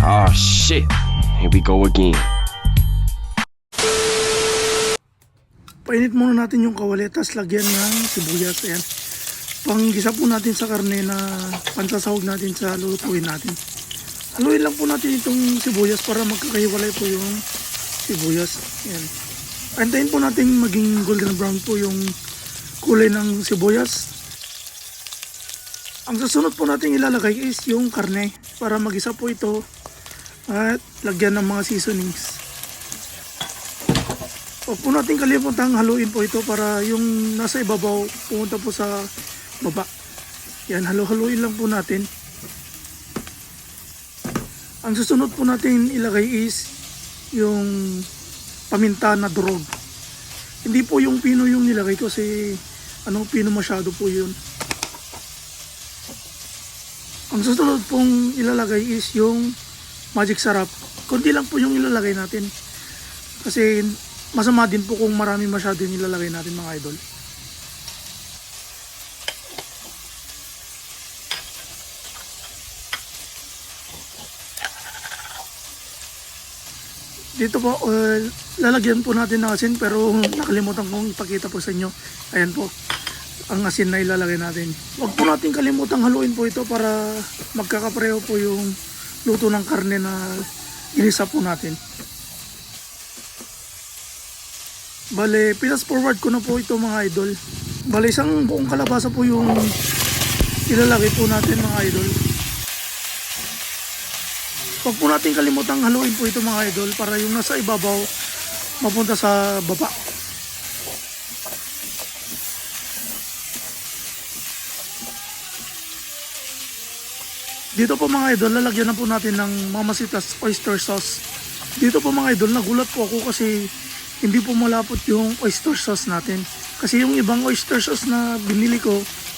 Oh shit. Here we go again. Painit muna natin yung kawali, tapos lagyan ng sibuyas. Ayan. Panggisa po natin sa karne na pansasahog natin sa lulutuin natin. Haluin lang po natin itong sibuyas para magkakahiwalay po yung sibuyas. Ayan. Antayin po natin maging golden brown po yung kulay ng sibuyas. Ang susunod po natin ilalagay is yung karne para magisa po ito at lagyan ng mga seasonings. Huwag po natin kalimutang haluin po ito para yung nasa ibabaw pumunta po sa baba. Yan, halo-haluin lang po natin. Ang susunod po natin ilagay is yung paminta na durog. Hindi po yung pino yung nilagay kasi ano pino masyado po yun. Ang susunod pong ilalagay is yung magic sarap. Kunti lang po yung ilalagay natin. Kasi masama din po kung marami masyado yung ilalagay natin mga idol. Dito po, uh, lalagyan po natin ng asin pero nakalimutan kong ipakita po sa inyo. Ayan po, ang asin na ilalagay natin. Huwag po natin kalimutang haluin po ito para magkakapareho po yung luto ng karne na ginisa po natin. Bale, pinas forward ko na po ito mga idol. Bale, isang buong kalabasa po yung ilalagay po natin mga idol. Huwag po natin kalimutang haluin po ito mga idol para yung nasa ibabaw mapunta sa baba. Dito po mga idol, lalagyan na po natin ng Mamasitas oyster sauce. Dito po mga idol, nagulat po ako kasi hindi po malapot yung oyster sauce natin. Kasi yung ibang oyster sauce na binili ko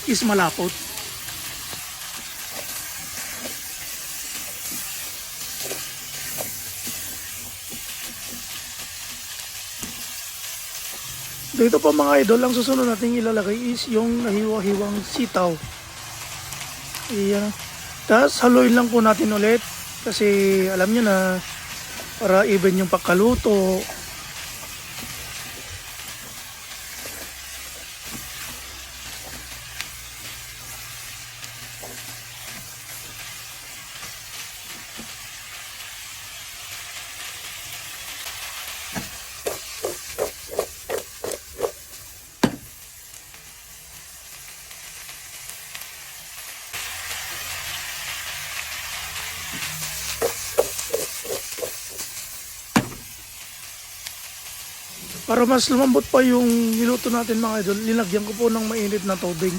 is malapot. Dito po mga idol, ang susunod natin ilalagay is yung nahiwa-hiwang sitaw. Iyan. Tapos haluin lang po natin ulit kasi alam nyo na para even yung pagkaluto. Para mas lumambot pa yung niluto natin mga idol, linagyan ko po ng mainit na tubig.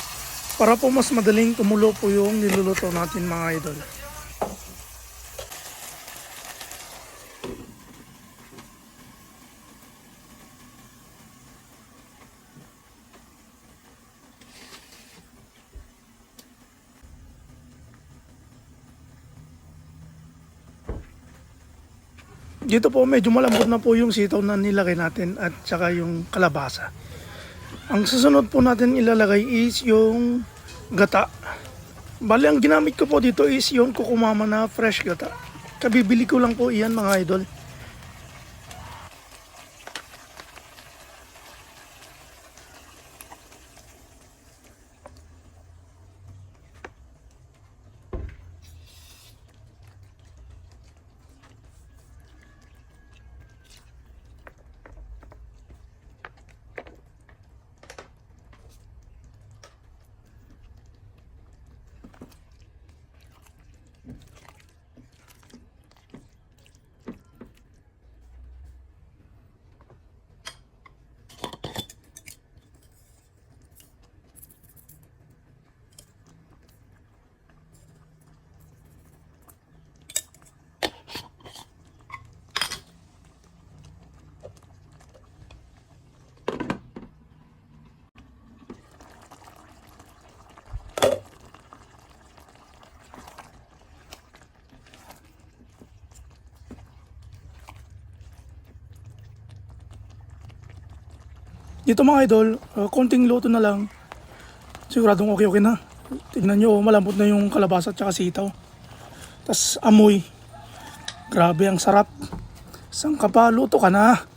Para po mas madaling tumulo po yung niluluto natin mga idol. Dito po medyo malambot na po yung sitaw na nilagay natin at saka yung kalabasa. Ang susunod po natin ilalagay is yung gata. Bali ang ginamit ko po dito is yung kukumama na fresh gata. Kabibili ko lang po iyan mga idol. Dito mga idol, uh, konting luto na lang. Siguradong okay okay na. Tignan nyo, malambot na yung kalabasa at saka sitaw. Tapos amoy. Grabe ang sarap. Saan ka pa? Luto ka na.